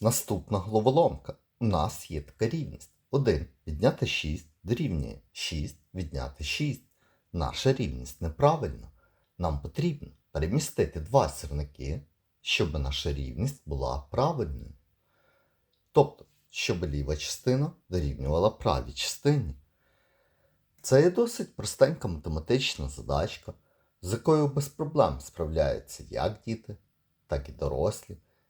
Наступна головоломка. У нас є така рівність. 1 відняти 6 дорівнює 6 відняти 6. Наша рівність неправильна. Нам потрібно перемістити два сірники, щоб наша рівність була правильною. Тобто, щоб ліва частина дорівнювала правій частині. Це є досить простенька математична задачка, з якою без проблем справляються як діти, так і дорослі.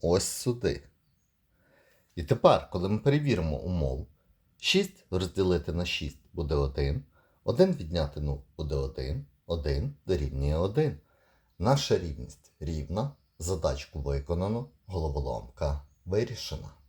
ось сюди. І тепер, коли ми перевіримо умову, 6 розділити на 6 буде 1, 1 відняти 0 буде 1, 1 дорівнює 1. Наша рівність рівна, задачку виконано, головоломка вирішена.